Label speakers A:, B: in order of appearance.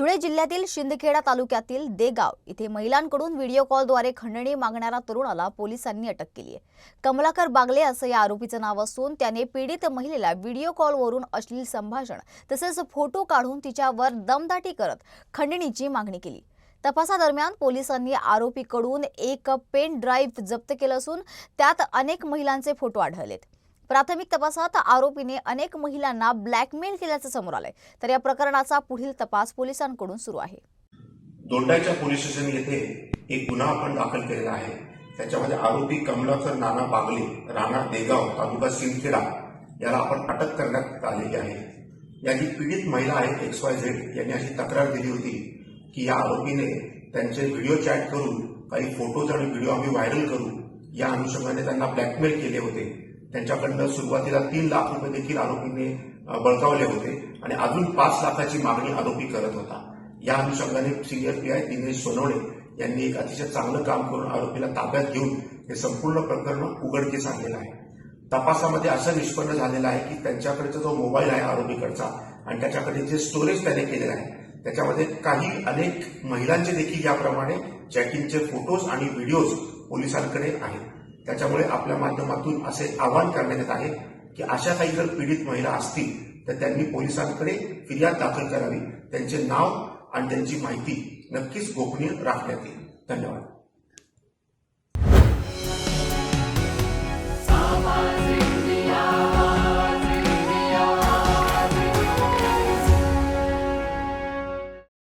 A: धुळे जिल्ह्यातील शिंदखेडा तालुक्यातील देगाव इथे महिलांकडून व्हिडिओ कॉलद्वारे खंडणी मागणाऱ्या तरुणाला पोलिसांनी अटक केली आहे. कमलाकर बागले असं या आरोपीचं नाव असून त्याने पीडित महिलेला व्हिडिओ कॉलवरून अश्लील संभाषण तसेच फोटो काढून तिच्यावर दमदाटी करत खंडणीची मागणी केली. तपासादरम्यान पोलिसांनी आरोपीकडून एक पेन ड्राईव्ह जप्त केलं असून त्यात अनेक महिलांचे फोटो आढळलेत. प्राथमिक तपासात आरोपीने अनेक महिलांना ब्लॅकमेल केल्याचं समोर आलंय. तर या प्रकरणाचा पुढील तपास पोलिसांकडून सुरू आहे.
B: दोंडाच्या पोलीस स्टेशन येथे एक गुन्हा आपण दाखल केलेला आहे. त्याच्यामध्ये आरोपी कमलाकर नाना बागले राणा देगाव तालुका सिंदखेडा याला आपण अटक करण्यात आलेली आहे. या जी पीडित महिला आहेत एक्स वाय झेड यांनी अशी तक्रार दिली होती की या आरोपीने त्यांचे व्हिडिओ चॅट करून काही फोटोज आणि व्हिडिओ आम्ही व्हायरल करू या अनुषंगाने त्यांना ब्लॅकमेल केले होते. त्यांच्याकडनं सुरुवातीला तीन लाख रुपये देखील आरोपीने बळकावले होते आणि अजून पाच लाखाची मागणी आरोपी करत होता. या अनुषंगाने senior P I Dinesh Sonawane यांनी एक अतिशय चांगलं काम करून आरोपीला ताब्यात घेऊन हे संपूर्ण प्रकरण उघडकीस आणलेलं आहे. तपासामध्ये असं निष्पन्न झालेलं आहे की त्यांच्याकडचा जो मोबाईल आहे आरोपीकडचा आणि त्याच्याकडे जे स्टोरेज त्याने केलेलं आहे त्याच्यामध्ये काही अनेक महिलांचे देखील याप्रमाणे चॅटिंगचे फोटोज आणि व्हिडिओज पोलिसांकडे आहेत. त्याच्यामुळे आपल्या माध्यमातून असे आवाहन करण्यात येत आहे की अशा काही जर पीडित महिला असतील तर त्यांनी पोलिसांकडे फिर्याद दाखल करावी. त्यांचे नाव आणि त्यांची माहिती नक्कीच गोपनीय राखण्यात येईल. धन्यवाद.